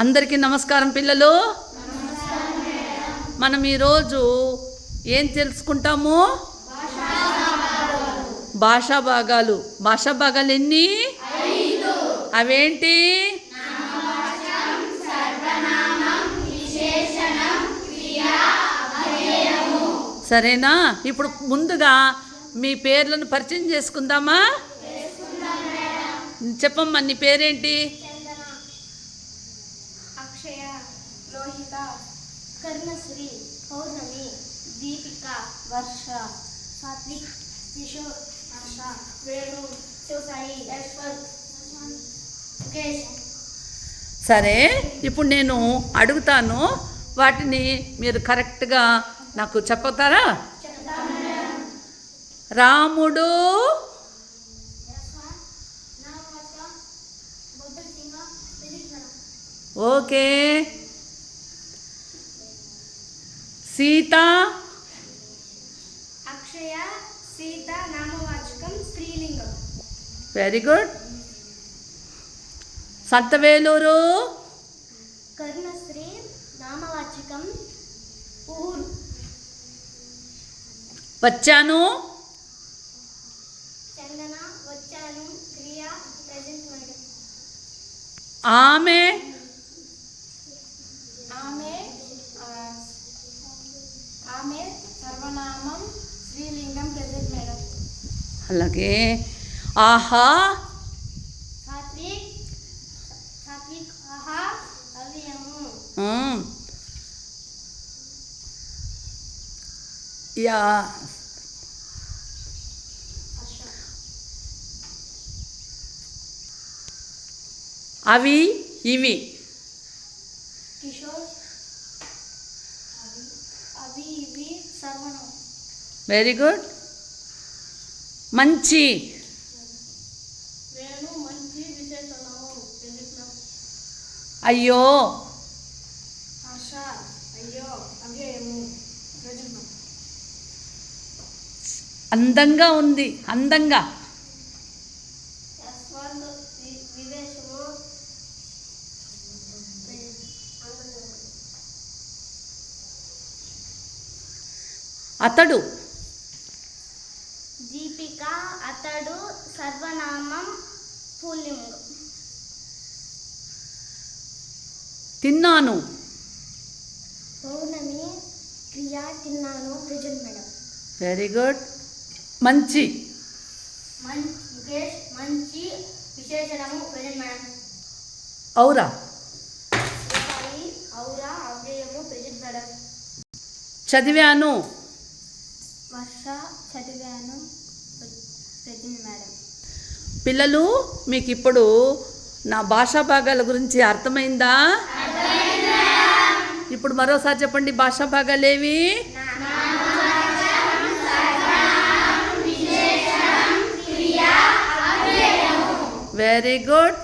అందరికీ నమస్కారం పిల్లలు. మనం ఈరోజు ఏం తెలుసుకుంటాము? భాషా భాగాలు. భాషా భాగాలు ఎన్ని? అవేంటి? సరేనా? ఇప్పుడు ముందుగా మీ పేర్లను పరిచయం చేసుకుందామా? చెప్పమ్మా నీ పేరేంటి అక్షయ లోహిత కర్ణశ్రీ పౌర్ణమి దీపిక వర్ష సాత్విక్ కిషోర్ హర్ష వేణు శివసాయి యశ్వంత్ ముఖేష్. సరే ఇప్పుడు నేను అడుగుతాను వాటిని మీరు కరెక్ట్గా నాకు చెప్తారా రాముడు ఓకే. సీత. అక్షయ సీత నామవాచకం స్త్రీలింగం. Very good Santhaveluru. కర్ణశ్రీ నామవాచకం ఊరు. వచ్చాను. చందన వచ్చాను. క్రియా ప్రజెంట్ ఆమె. ఆమె ఆమె సర్వనామం శ్రీలింగం ప్రజెంట్ మేడం అలాగే ఆహా సాత్విక్ సాత్విక్ ఆహా అవ్యయము ఉమ్. యా హర్ష అవి ఇవి కిషోర్ అవి ఇవి సర్వనామం వెరీ గుడ్ మంచి. విశేషణము అయ్యో. హర్ష అయ్యో అవ్యయము ప్రజెంట్ అందంగా ఉంది అందంగా. అతడు. దీపిక అతడు సర్వనామం పుల్లింగం తిన్నాను. పౌర్ణమి క్రియా తిన్నాను ప్రజెంట్ మేడం. వెరీ గుడ్ మంచి. మంచి విశేషణము ప్రజెంట్ మేడం. ఔరా. ఔరా అవ్యయము ప్రజెంట్ మేడం. చదివాను. వర్ష చదివాను ప్రజెంట్ మేడం. పిల్లలు మీకు ఇప్పుడు నా భాషా భాగాల గురించి అర్థమైందా? ఇప్పుడు మరోసారి చెప్పండి భాషా భాగాలు ఏవి వెరీ గుడ్